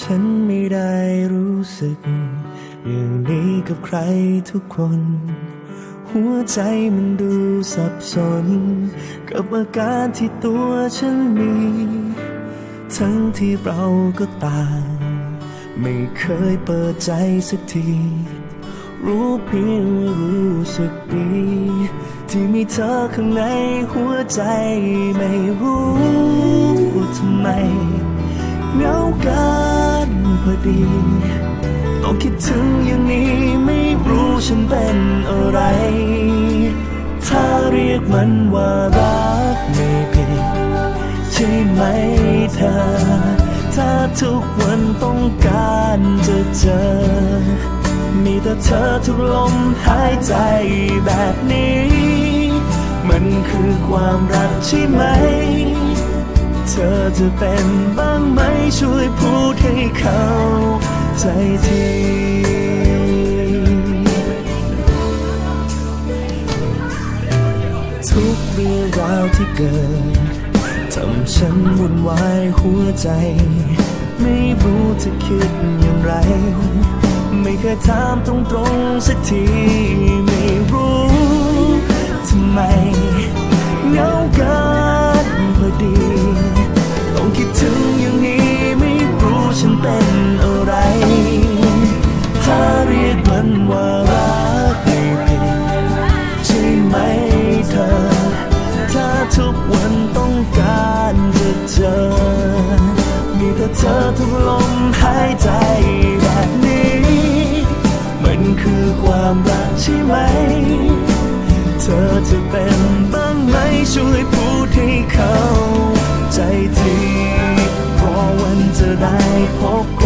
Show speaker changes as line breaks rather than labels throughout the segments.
ฉันไม่ได้รู้สึก อย่างนี้กับใครทุกคน หัวใจมันดูสับสน กับอาการที่ตัวฉันมี ทั้งที่เราก็ต่าง ไม่เคยเปิดใจสักที รู้เพียงว่ารู้สึกดี ที่มีเธอข้างในหัวใจไม่รู้ ดีต้องคิดถึงอย่างนี้ไม่รู้ฉันเป็นอะไร ถ้าเรียกมันว่ารักไม่ผิดใช่ไหมเธอ ถ้าทุกวันต้องการจะเจอ มีแต่เธอทุกลมหายใจแบบนี้ มันคือความรักใช่ไหมเธอจะเป็นบ้างไหมช่วยพูดให้เขา ใจทีทุกเรื่องราวที่เกิดทำฉันวุ่นวายหัวใจ ไม่รู้จะคิดอย่างไร ไม่เคยถามตรงๆสักที ไม่รู้ทำไม เรียกมันว่ารักไม่ผิดใช่ไหมเธอ ถ้าทุกวันต้องการจะเจอ มีแต่เธอทุกลมหายใจแบบนี้ มันคือความรักใช่ไหม เธอจะเป็นบ้างไหมช่วยพูดให้เขา ใจทีรอวันจะได้พบกัน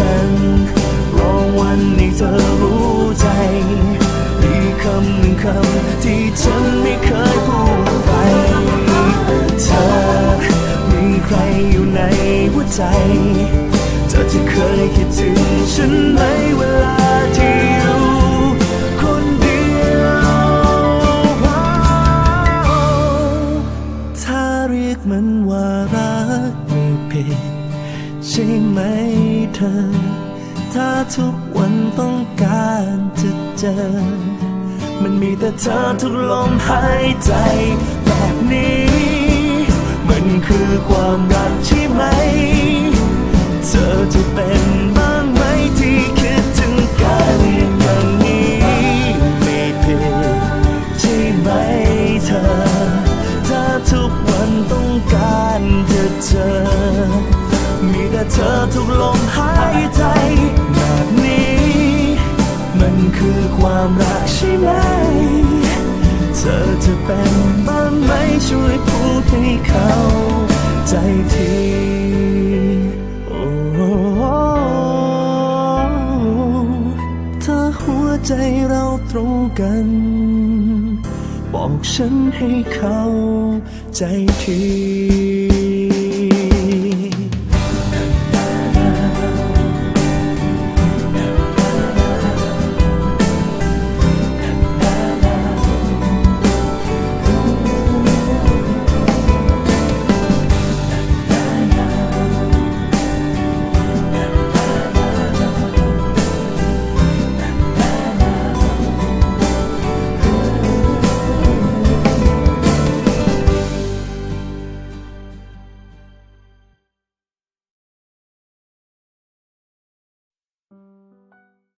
ที่ฉันไม่เคยพูดไป เธอมีใครอยู่ในหัวใจ เธอจะเคยคิดถึงฉันไหมเวลาที่อยู่คนเดียวถ้าเรียกมันว่ารักไม่ผิดใช่ไหมเธอ ถ้าทุกวันต้องการจะเจอ มันมีแต่เธอทุกลมหายใจแบบนี้ มันคือความรักใช่ไหม เธอจะเป็นบ้างไหมที่คิดถึงกันอย่างนี้ไม่ผิดใช่ไหมเธอ ถ้าทุกวันต้องการจะเจอ มีแต่เธอทุกลมหายใจ คือความรักใช่ไหม เธอจะเป็นบ้างไหมช่วยพูดให้เขาใจทีโอ้ถ้าหัวใจเราตรงกัน บอกฉันให้เขาใจที